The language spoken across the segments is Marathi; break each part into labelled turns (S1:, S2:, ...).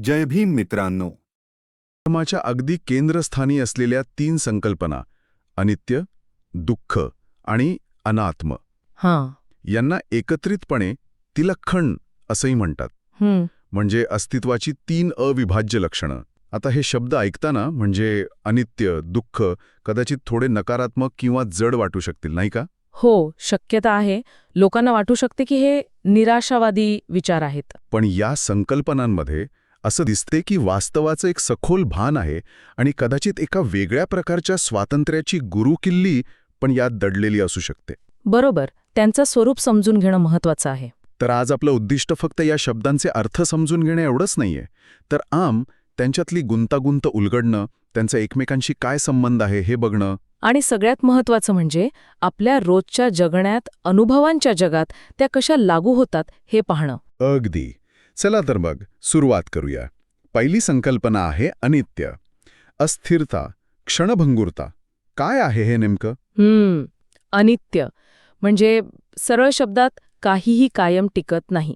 S1: जय भीम मित्रांनो.
S2: धर्माच्या अगदी केंद्रस्थानी असलेल्या तीन संकल्पना अनित्य दुःख आणि अनात्म.
S3: हां.
S2: यांना एकत्रितपणे तिलक्षण असंही म्हणतात. म्हणजे अस्तित्वाची तीन अविभाज्य लक्षणं. आता हे शब्द ऐकताना म्हणजे अनित्य दुःख कदाचित थोडे नकारात्मक किंवा जड वाटू शकतील नाही का?
S3: हो शक्यता आहे. लोकांना वाटू शकते की हे निराशावादी विचार आहेत.
S2: पण या संकल्पनांमध्ये असं दिसते की वास्तवाचं एक सखोल भान आहे आणि कदाचित एका वेगळ्या प्रकारच्या स्वातंत्र्याची गुरुकिल्ली पण यात दडलेली असू शकते.
S3: बरोबर त्यांचं स्वरूप समजून घेणं महत्वाचं आहे.
S2: तर आज आपलं उद्दिष्ट फक्त या शब्दांचे अर्थ समजून घेणे एवढंच नाहीये. तर आम त्यांच्यातली गुंतागुंत उलगडणं त्यांचा एकमेकांशी काय संबंध आहे हे बघणं.
S3: आणि सगळ्यात महत्वाचं म्हणजे आपल्या रोजच्या जगण्यात अनुभवांच्या जगात त्या कशा लागू होतात हे पाहणं.
S2: अगदी. चला तर मग सुरुवात करूया. पहिली संकल्पना आहे अनित्य. अस्थिरता क्षणभंगुरता. काय आहे हे नेमकं?
S3: हम्म अनित्य. म्हणजे सरळ शब्दात काहीही कायम टिकत नाही.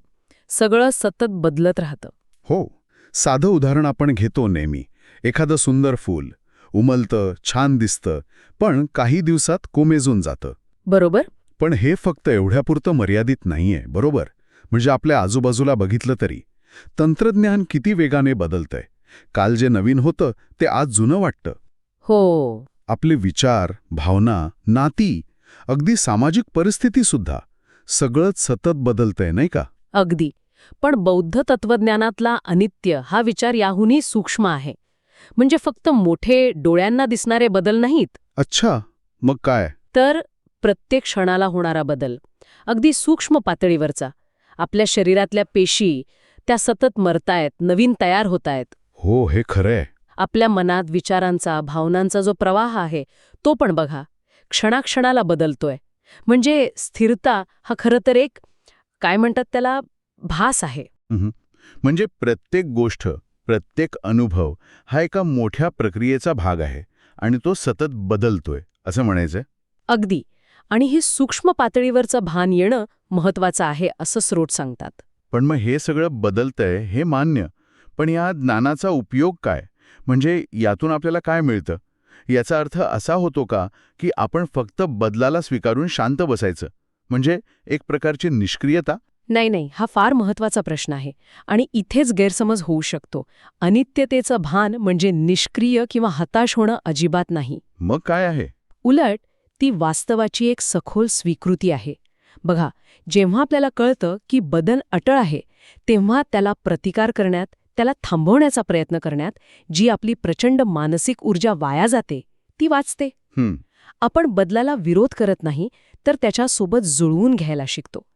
S3: सगळं सतत बदलत राहतं.
S2: हो साधं उदाहरण आपण घेतो नेहमी. एखादं सुंदर फूल. उमलतं छान दिसतं पण काही दिवसात कोमेजून जातं.
S3: बरोबर.
S2: पण हे फक्त एवढ्यापुरतं मर्यादित नाहीये बरोबर? म्हणजे आपल्या आजूबाजूला बघितलं तरी. तंत्रज्ञान किती वेगाने बदलतंय. काल जे नवीन होतं ते आज जुनं वाटतं.
S3: हो.
S2: आपले विचार भावना नाती अगदी सामाजिक परिस्थितीसुद्धा सगळंच सतत बदलतंय नाही का?
S3: अगदी. पण बौद्ध तत्वज्ञानातला अनित्य हा विचार याहूनही सूक्ष्म आहे. म्हणजे फक्त मोठे डोळ्यांना दिसणारे बदल नाहीत?
S2: अच्छा. मग काय?
S3: तर प्रत्येक क्षणाला होणारा बदल. अगदी सूक्ष्म पातळीवरचा. आपल्या शरीरातल्या पेशी त्या सतत मरतायत नवीन तयार होतायत.
S2: हो हे खरंय.
S3: आपल्या मनात विचारांचा भावनांचा जो प्रवाह आहे तो पण बघा. क्षणाक्षणाला बदलतोय. म्हणजे स्थिरता हा खरं तर एक काय म्हणतात त्याला भास आहे.
S2: म्हणजे प्रत्येक गोष्ट प्रत्येक अनुभव हा एका मोठ्या प्रक्रियेचा भाग आहे आणि तो सतत बदलतोय असं म्हणायचंय?
S3: अगदी. आणि ही सूक्ष्म पातळीवरचं भान येणं महत्वाचं आहे असं स्रोत सांगतात.
S2: पण मग हे सगळं बदलतंय हे मान्य. पण या ज्ञानाचा उपयोग काय? म्हणजे यातून आपल्याला काय मिळतं? याचा अर्थ असा होतो का की आपण फक्त बदलाला स्वीकारून शांत बसायचं? म्हणजे एक प्रकारची निष्क्रियता?
S3: नाही नाही हा फार महत्त्वाचा प्रश्न आहे. आणि इथेच गैरसमज होऊ शकतो. अनित्यतेचं भान म्हणजे निष्क्रिय किंवा हताश होणं अजिबात नाही.
S2: मग काय आहे?
S3: उलट ती वास्तवाची एक सखोल स्वीकृती आहे. बघा जेव्हा आपल्याला कळतं की बदल अटळ आहे तेव्हा त्याला प्रतिकार करण्यात त्याला थांबवण्याचा प्रयत्न करण्यात जी आपली प्रचंड मानसिक ऊर्जा वाया जाते ती वाचते. आपण बदलाला विरोध करत नाही तर त्याच्यासोबत जुळवून घ्यायला शिकतो.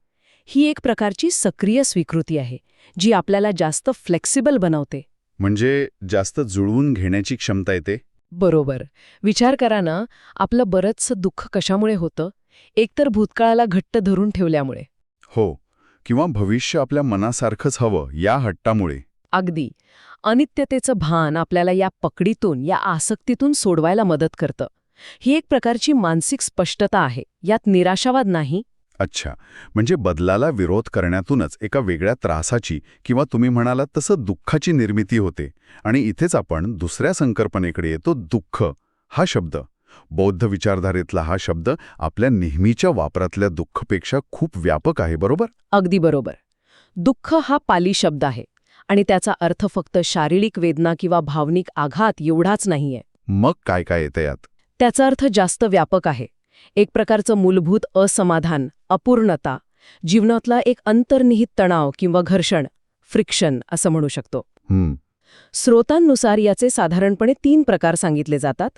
S3: ही एक प्रकारची सक्रिय स्वीकृती आहे जी आपल्याला जास्त फ्लेक्सिबल बनवते.
S2: म्हणजे जास्त जुळवून घेण्याची क्षमता येते?
S3: बरोबर. विचार करा ना आपलं बरंचसं दुःख कशामुळे होतं? एकतर भूतकाळाला घट्ट धरून ठेवल्यामुळे.
S2: हो किंवा भविष्य आपल्या मनासारखंच हवं या हट्टामुळे.
S3: अगदी. अनित्यतेचं भान आपल्याला या पकडीतून या आसक्तीतून सोडवायला मदत करतं. ही एक प्रकारची मानसिक स्पष्टता आहे. यात निराशावाद नाही
S2: अच्छा. म्हणजे बदलाला विरोध करण्यातूनच एका वेगळ्या त्रासाची किंवा तुम्ही म्हणालात तसं दुःखाची निर्मिती होते. आणि इथेच आपण दुसऱ्या संकल्पनेकडे येतो दुःख हा शब्द. बौद्ध विचारधारेतला हा शब्द आपल्या नेहमीच्या वापरातल्या दुःखपेक्षा खूप व्यापक आहे बरोबर?
S3: अगदी बरोबर. दुःख हा पाली शब्द आहे आणि त्याचा अर्थ फक्त शारीरिक वेदना किंवा भावनिक आघात एवढाच नाहीये.
S2: मग काय काय येतं यात?
S3: त्याचा अर्थ जास्त व्यापक आहे. एक प्रकारचं मूलभूत असमाधान अपूर्णता जीवनातला एक अंतर्निहित तणाव किंवा घर्षण फ्रिक्शन असं म्हणू शकतो. स्रोतांनुसार याचे साधारणपणे तीन प्रकार सांगितले जातात.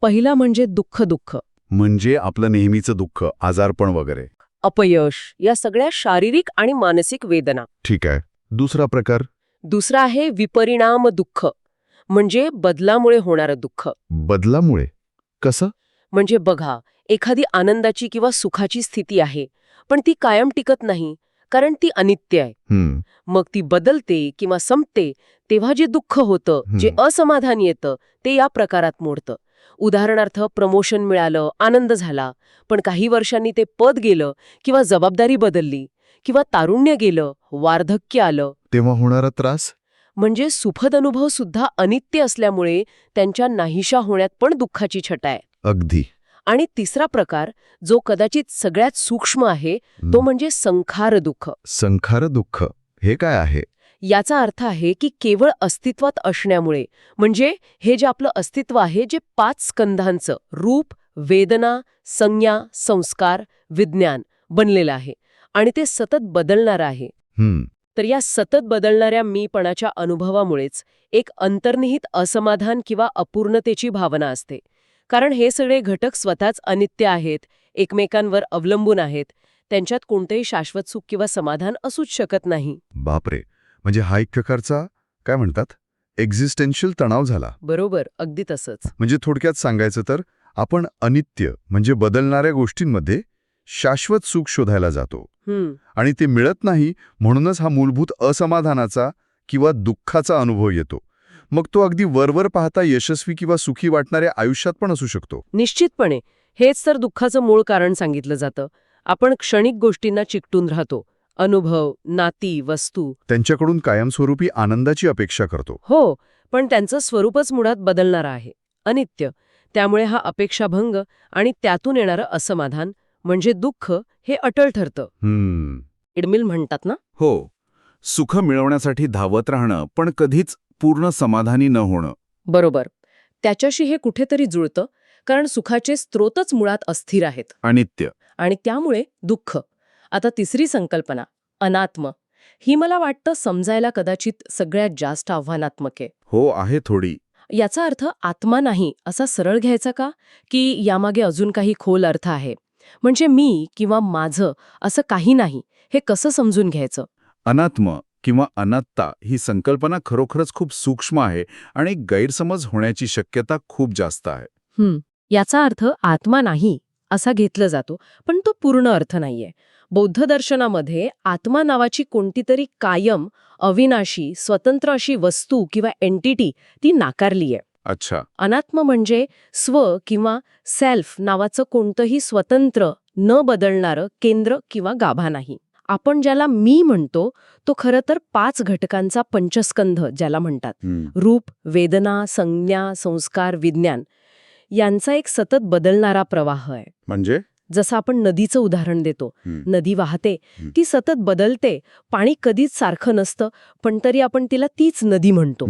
S3: पहिला म्हणजे दुःख दुःख.
S2: म्हणजे आपलं नेहमीचं दुःख आजारपण वगैरे.
S3: अपयश या सगळ्या शारीरिक आणि मानसिक वेदना.
S2: ठीक आहे. दुसरा प्रकार?
S3: दुसरा आहे विपरिणाम दुःख. म्हणजे बदलामुळे होणारं दुःख.
S2: बदलामुळे. कसं?
S3: म्हणजे बघा एखादी आनंदाची किंवा सुखाची स्थिती आहे पण ती कायम टिकत नाही कारण ती अनित्य आहे. मग ती बदलते किंवा संपते तेव्हा जे दुःख होतं जे. असमाधान येतं ते या प्रकारात मोडतं. उदाहरणार्थ प्रमोशन मिळालं आनंद झाला पण काही वर्षांनी ते पद गेलं किंवा जबाबदारी बदलली किंवा तारुण्य गेलं वार्धक्य आलं.
S2: तेव्हा होणारा त्रास?
S3: म्हणजे सुखद अनुभव सुद्धा अनित्य असल्यामुळे त्यांच्या नाहीशा होण्यात पण दुःखाची छटा आहे.
S2: अगदी.
S3: आणि तिसरा प्रकार जो कदाचित सगळ्यात सूक्ष्म आहे तो म्हणजे संखार दुःख.
S2: संखार दुःख हे काय आहे?
S3: याचा अर्थ आहे की केवळ अस्तित्वात असण्यामुळे म्हणजे हे जे आपलं अस्तित्व आहे जे पाच स्कंधांचं रूप वेदना संज्ञा संस्कार विज्ञान बनलेलं आहे आणि ते सतत बदलणारं आहे.
S2: हम्म.
S3: तर या सतत बदलणाऱ्या मीपणाच्या अनुभवामुळेच एक अंतर्निहित असमाधान किंवा अपूर्णतेची भावना असते. कारण हे सगळे घटक स्वतःच अनित्य आहेत एकमेकांवर अवलंबून आहेत. त्यांच्यात कोणतेही शाश्वत सुख किंवा समाधान असूच शकत नाही.
S2: बापरे! म्हणजे हा एक प्रकारचा काय म्हणतात? एक्झिस्टेन्शियल तणाव झाला.
S3: बरोबर अगदी तसंच.
S2: म्हणजे थोडक्यात सांगायचं तर आपण अनित्य म्हणजे बदलणाऱ्या गोष्टींमध्ये शाश्वत सुख शोधायला जातो. आणि ते मिळत नाही म्हणूनच हा मूलभूत असमाधानाचा किंवा दुःखाचा अनुभव येतो. मग तो अगदी वरवर पाहता यशस्वी किंवा सुखी वाटणाऱ्या आयुष्यात पण असू शकतो.
S3: निश्चितपणे हेच तर दुःखाचं मूळ कारण सांगितलं जातं. आपण क्षणिक गोष्टींना चिकटून राहतो. अनुभव नाती वस्तू.
S2: त्यांच्याकडून कायमस्वरूपी आनंदाची अपेक्षा करतो.
S3: हो पण त्यांचं स्वरूपच मुळात बदलणारं आहे. अनित्य त्यामुळे हा अपेक्षाभंग आणि त्यातून येणारं असमाधान म्हणजे दुःख हे अटळ ठरतं. इडमिल म्हणतात ना?
S1: हो. सुख मिळवण्यासाठी धावत राहणं पण कधीच पूर्ण समाधानी न होणं.
S3: बरोबर. त्याच्याशी हे कुठेतरी जुळतं कारण सुखाचे स्रोतच मुळात अस्थिर आहेत.
S1: अनित्य.
S3: आणि त्यामुळे दुःख. आता तिसरी संकल्पना अनात्म. ही मला वाटतं समजायला कदाचित सगळ्यात जास्त आव्हानात्मक आहे.
S1: हो आहे थोडी.
S3: याचा अर्थ आत्मा नाही असा सरळ घ्यायचा का? की यामागे अजून काही खोल अर्थ आहे? म्हणजे मी किंवा माझं असं काही नाही हे कसं समजून घ्यायचं?
S1: अनात्म. किंवा अनात्ता ही संकल्पना खरोखरच खूप सूक्ष्म आहे आणि गैरसमज होण्याची शक्यता खूप जास्त आहे.
S3: याचा अर्थ आत्मा नाही असा घेतला जातो पण तो पूर्ण अर्थ नाहीये. बौद्ध दर्शनामध्ये आत्मा नावाची कोणती तरी कायम अविनाशी स्वतंत्र अशी वस्तू किंवा एंटिटी ती नाकारली आहे.
S1: अच्छा.
S3: अनात्म म्हणजे स्व किंवा सेल्फ नावाचं कोणतंही स्वतंत्र न बदलणारं केंद्र किंवा गाभा नाही. आपण ज्याला मी म्हणतो तो खरं तर पाच घटकांचा पंचस्कंध ज्याला म्हणतात. रूप वेदना संज्ञा संस्कार विज्ञान यांचा एक सतत बदलणारा प्रवाह आहे.
S2: म्हणजे?
S3: जसं आपण नदीचं उदाहरण देतो. नदी वाहते. ती सतत बदलते पाणी कधीच सारखं नसतं पण तरी आपण तिला तीच नदी म्हणतो.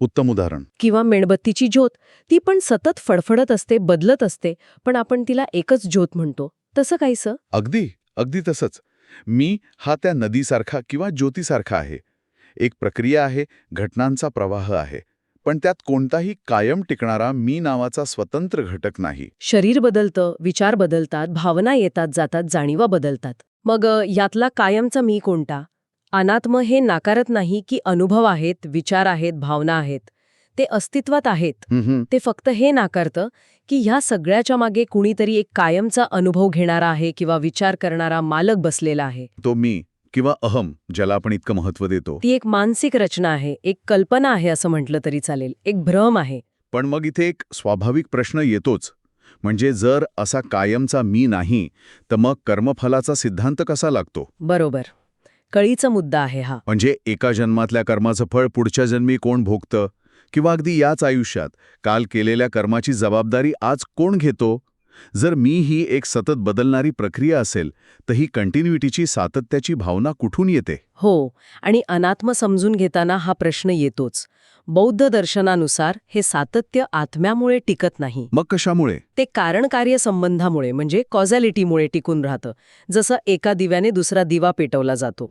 S2: उत्तम उदाहरण.
S3: किंवा मेणबत्तीची ज्योत ती पण सतत फडफडत असते बदलत असते पण आपण तिला एकच ज्योत म्हणतो. तसं काहीसं?
S2: अगदी अगदी तसंच. मी हा त्या नदीसारखा किंवा ज्योतीसारखा आहे. एक प्रक्रिया आहे घटनांचा प्रवाह आहे. पण त्यात कोणताही कायम टिकणारा मी नावाचा स्वतंत्र घटक नाही.
S3: शरीर बदलतं विचार बदलतात भावना येतात जातात जाणीवा बदलतात. मग यातला कायमचा मी कोणता? अनात्म हे नाकारत नाही की अनुभव आहेत विचार आहेत भावना आहेत. ते अस्तित्वात आहेत. ते फक्त हे नाकारतं की ह्या सगळ्याच्या मागे कुणीतरी एक कायमचा अनुभव घेणारा आहे किंवा विचार करणारा मालक बसलेला आहे.
S2: तो मी किंवा अहम ज्याला आपण इतकं महत्त्व देतो.
S3: ती एक मानसिक रचना आहे एक कल्पना आहे असं म्हटलं तरी चालेल एक भ्रम आहे.
S2: पण मग इथे एक स्वाभाविक प्रश्न येतोच. म्हणजे जर असा कायमचा मी नाही तर मग कर्मफलाचा सिद्धांत कसा लागतो?
S3: बरोबर. कळीचा मुद्दा आहे हा.
S2: म्हणजे एका जन्मातल्या कर्माचं फळ पुढच्या जन्मी कोण भोगतं? किंवा अगदी याच आयुष्यात. काल केलेल्या कर्माची जबाबदारी आज कोण घेतो? जर मी ही एक सतत बदलणारी प्रक्रिया असेल तर ही कंटिन्युइटीची सातत्याची भावना कुठून येते?
S3: हो आणि अनात्म समजून घेताना हा प्रश्न येतोच. बौद्ध दर्शनानुसार हे सातत्य आत्म्यामुळे टिकत नाही.
S2: मग कशामुळे?
S3: ते कारण कार्य संबंधामुळे म्हणजे कॉझॅलिटीमुळे टिकून राहतं. जसं एका दिव्याने दुसरा दिवा पेटवला जातो.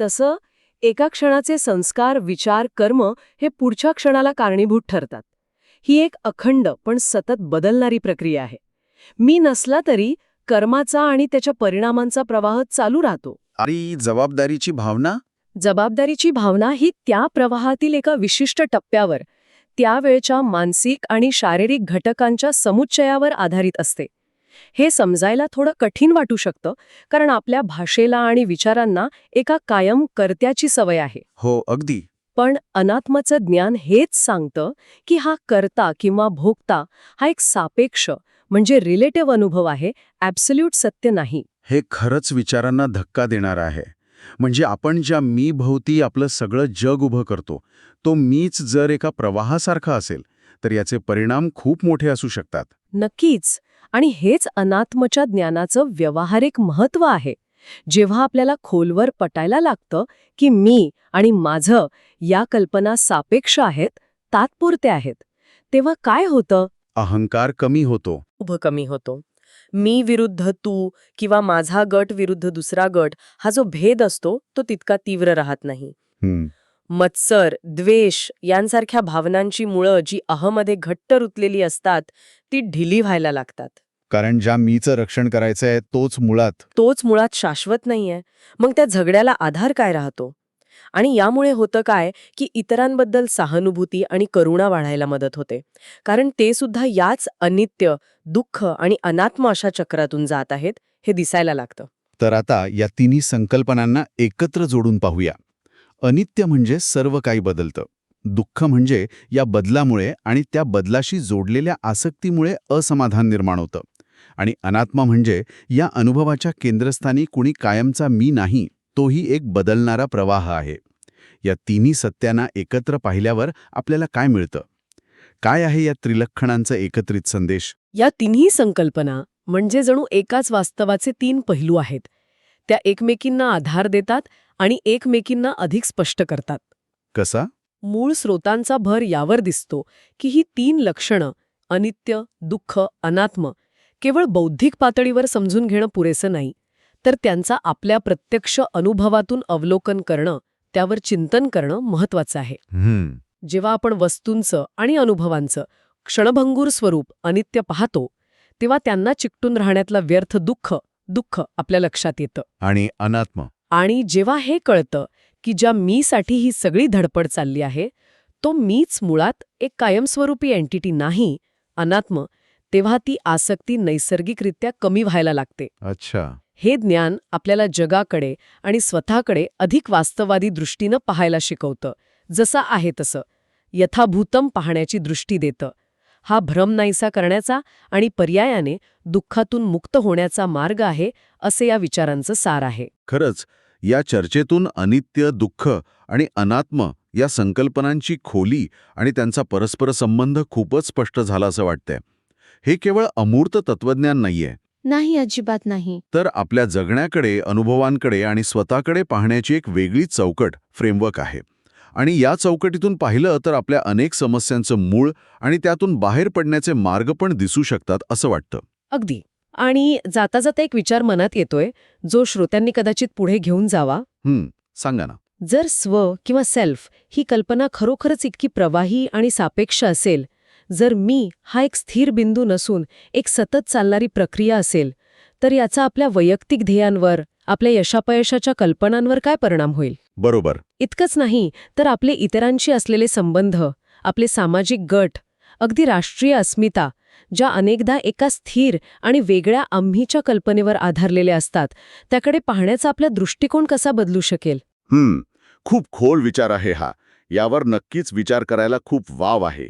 S3: तसं एका क्षणाचे संस्कार विचार कर्म हे पुढच्या क्षणाला कारणीभूत ठरतात. ही एक अखंड पण सतत बदलणारी प्रक्रिया आहे. मी नसला तरी कर्माचा आणि त्याच्या परिणामांचा प्रवाह चालू राहतो.
S1: आणि जबाबदारीची भावना?
S3: जबाबदारीची भावना ही त्या प्रवाहातील एका विशिष्ट टप्प्यावर त्यावेळच्या मानसिक आणि शारीरिक घटकांच्या समुच्चयावर आधारित असते. हे समजायला थोडं कठीण वाटू शकतं कारण आपल्या भाषेला आणि विचारांना एका कायम कर्त्याची सवय आहे.
S1: हो अगदी.
S3: पण अनात्मचं ज्ञान हेच सांगतं की हा कर्ता किंवा भोगता हा एक सापेक्ष म्हणजे रिलेटिव्ह अनुभव आहे ॲब्सल्यूट सत्य नाही.
S1: हे खरंच विचारांना धक्का देणार आहे.
S2: म्हणजे आपण ज्या मी भोवती आपलं सगळं जग उभं करतो तो मीच जर एका प्रवाहासारखा असेल तर याचे परिणाम खूप मोठे असू शकतात.
S3: नक्कीच. आणि हेच अनात्मच्या ज्ञानाचं व्यावहारिक महत्त्व आहे. जेव्हा आपल्याला खोलवर पटायला लागतं की मी आणि माझं या कल्पना सापेक्ष आहेत तात्पुरत्या आहेत तेव्हा काय होतं?
S2: अहंकार कमी होतो.
S4: उभं कमी होतो. मी विरुद्ध तू किंवा माझा गट विरुद्ध दुसरा गट हा जो भेद असतो तो तितका तीव्र राहत नाही. मत्सर द्वेष यांसारख्या भावनांची मुळं जी अहमध्ये घट्ट रुतलेली असतात ती ढिली व्हायला लागतात.
S2: कारण ज्या मीचं रक्षण करायचं आहे तोच मुळात.
S4: तोच मुळात शाश्वत नाहीये. मग त्या झगड्याला आधार काय राहतो? आणि यामुळे होतं काय की इतरांबद्दल सहानुभूती आणि करुणा वाढायला मदत होते. कारण ते सुद्धा याच अनित्य दुःख आणि अनात्म अशा चक्रातून जात आहेत हे दिसायला लागतं.
S2: तर आता या तिन्ही संकल्पनांना एकत्र जोडून पाहूया. अनित्य म्हणजे सर्व काही बदलतं. दुःख म्हणजे या बदलामुळे आणि त्या बदलाशी जोडलेल्या आसक्तीमुळे असमाधान निर्माण होतं. आणि अनात्मा म्हणजे या अनुभवाच्या केंद्रस्थानी कुणी कायमचा मी नाही तोही एक बदलणारा प्रवाह आहे. या तिन्ही सत्यांना एकत्र पाहिल्यावर आपल्याला काय मिळतं? काय आहे या त्रिलक्षणांचा एकत्रित संदेश?
S3: या तिन्ही संकल्पना म्हणजे जणू एकाच वास्तवाचे तीन पैलू आहेत. त्या एकमेकींना आधार देतात आणि एकमेकींना अधिक स्पष्ट करतात.
S2: कसा?
S3: मूळ स्रोतांचा भर यावर दिसतो की ही तीन लक्षणं अनित्य दुःख अनात्म केवळ बौद्धिक पातळीवर समजून घेणं पुरेसं नाही तर त्यांचा आपल्या प्रत्यक्ष अनुभवातून अवलोकन करणं त्यावर चिंतन करणं महत्वाचं आहे. जेव्हा आपण वस्तूंचं आणि अनुभवांचं क्षणभंगूर स्वरूप अनित्य पाहतो तेव्हा त्यांना चिकटून राहण्यातलं व्यर्थ दुःख दुःख आपल्या लक्षात येतं.
S2: आणि अनात्म.
S3: आणि जेव्हा हे कळतं की ज्या मीसाठी ही सगळी धडपड चालली आहे तो मीच मुळात एक कायमस्वरूपी एंटिटी नाही अनात्म तेव्हा ती आसक्ती नैसर्गिकरित्या कमी व्हायला लागते.
S2: अच्छा.
S3: हे ज्ञान आपल्याला जगाकडे आणि स्वतःकडे अधिक वास्तवादी दृष्टीनं पाहायला शिकवतं जसं आहे तसं. यथाभूतम पाहण्याची दृष्टी देतं. हा भ्रम नाहीसा करण्याचा आणि पर्यायाने दुःखातून मुक्त होण्याचा मार्ग आहे असे या विचारांचं सार आहे.
S2: खरंच या चर्चेतून अनित्य दुःख आणि अनात्म या संकल्पनांची खोली आणि त्यांचा परस्पर संबंध खूपच स्पष्ट झाला असं वाटतंय. हे केवळ अमूर्त तत्वज्ञान नाहीये.
S5: नाही अजिबात नाही.
S2: तर आपल्या जगण्याकडे अनुभवांकडे आणि स्वतःकडे पाहण्याची एक वेगळी चौकट फ्रेमवर्क आहे. आणि या चौकटीतून पाहिलं तर आपल्या अनेक समस्यांचं मूळ आणि त्यातून बाहेर पडण्याचे मार्ग पण दिसू शकतात असं वाटतं.
S3: अगदी. आणि जाता जाता एक विचार मनात येतोय जो श्रोत्यांनी कदाचित पुढे घेऊन जावा.
S2: हं, सांगा ना.
S3: जर स्व किंवा सेल्फ ही कल्पना खरोखरच इतकी प्रवाही आणि सापेक्ष असेल जर मी हा एक स्थिर बिंदू नसून एक सतत चालणारी प्रक्रिया असेल तर याचा आपल्या वैयक्तिक ध्येयांवर आपल्या यशापयशाच्या कल्पनांवर काय परिणाम होईल?
S2: बरोबर.
S3: इतकंच नाही तर आपले इतरांशी असलेले संबंध आपले सामाजिक गट अगदी राष्ट्रीय अस्मिता ज्या अनेकदा एका स्थिर आणि वेगळ्या आम्हीच्या कल्पनेवर आधारलेले असतात त्याकडे पाहण्याचा आपला दृष्टिकोन कसा बदलू शकेल?
S6: हम्म खूप खोल विचार आहे हा. यावर नक्कीच विचार करायला खूप वाव आहे.